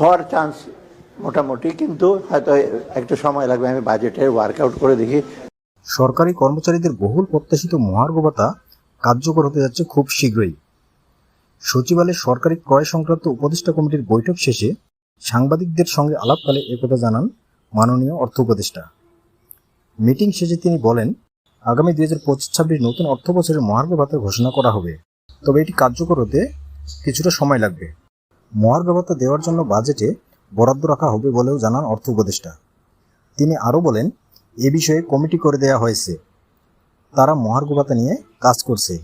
হওয়ার চান্স মোটামুটি, কিন্তু হয়তো একটু সময় লাগবে, আমি বাজেটের ওয়ার্কআউট করে দেখি। সরকারি কর্মচারীদের বহুল প্রত্যাশিত মহার্ঘ ভাতা কার্যকর হতে যাচ্ছে খুব শীঘ্রই। সচিবালয়ের সরকারি ক্রয় সংক্রান্ত উপদেষ্টা কমিটির বৈঠক শেষে সাংবাদিকদের সঙ্গে আলাপকালে একথা জানান মাননীয় অর্থ উপদেষ্টা। মিটিং শেষে তিনি বলেন, আগামী দুই হাজার পঁচিশ ছাব্বিশ নতুন অর্থ বছরের মহার্ঘ ভাতা ঘোষণা করা হবে। তবে এটি কার্যকর হতে কিছুটা সময় লাগবে। মহার্ঘ ভাতা দেওয়ার জন্য বাজেটে বরাদ্দ রাখা হবে বলেও জানান অর্থ উপদেষ্টা। তিনি আরও বলেন, এ বিষয়ে কমিটি করে দেয়া হয়েছে। তারা মহার্ঘ ভাতা নিয়ে কাজ করছে।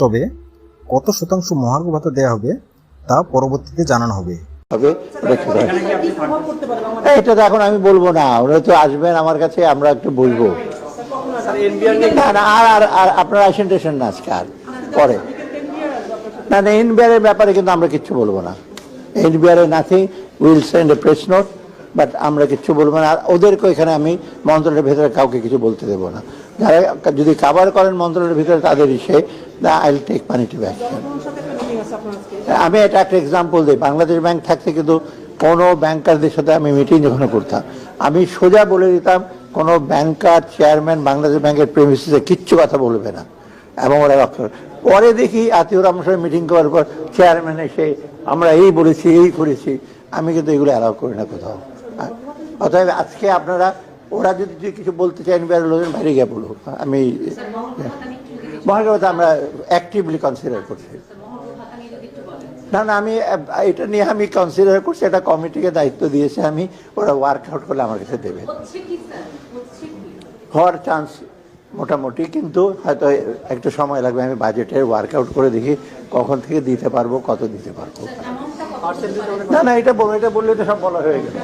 তবে কত শতাংশ মহার্ঘ ভাতা দেওয়া হবে তা পরবর্তীতে জানানো হবে। এটা তো এখন আমি বলব না। ওরা তো আসবেন আমার কাছে, আমরা একটু বলব। আর আপনারা আসেন টেশন না আজকে, আর পরে। না না এনবিআর ব্যাপারে কিন্তু আমরা কিচ্ছু বলব না। NBR nothing will send a press note, but আমরা কিচ্ছু বলব না। আর ওদেরকে এখানে আমি মন্ত্রণের ভেতরে কাউকে কিছু বলতে দেবো না। যারা যদি কাভার করেন মন্ত্রণের ভিতরে তাদেরই সে I will take punitive action আমি এটা একটা এক্সাম্পল দিই। বাংলাদেশ ব্যাংক থাকতে কিন্তু কোনো ব্যাংকারদের সাথে আমি মিটিং যখন করতাম, আমি সোজা বলে দিতাম, কোনো ব্যাংকার চেয়ারম্যান বাংলাদেশ ব্যাংকের প্রেমিসিসে কিচ্ছু কথা বলবে না। এবং ওরা রক্ষা করে। পরে দেখি আত্মীয়রা আমার সঙ্গে মিটিং করার পর চেয়ারম্যান এসে আমরা এই বলেছি এই করেছি। আমি কিন্তু এগুলো অ্যালাউ করি না কোথাও। অতএব আজকে আপনারা ওরা যদি কিছু বলতে চান বের লোকের বাইরে গিয়ে বলুক আমি মহানগরতা আমরা অ্যাক্টিভলি কনসিডার করছি। না না আমি এটা নিয়ে আমি কনসিডার করছি এটা কমিটিকে দায়িত্ব দিয়েছে আমি। ওরা ওয়ার্কআউট করলে আমার কাছে দেবে। হওয়ার চান্স মোটামুটি কিন্তু হয়তো একটু সময় লাগবে আমি বাজেটের ওয়ার্কআউট করে দেখি কখন থেকে দিতে পারব কত দিতে পারব। না না এটা বলো এটা বললে তো সব বলা হয়ে গেল।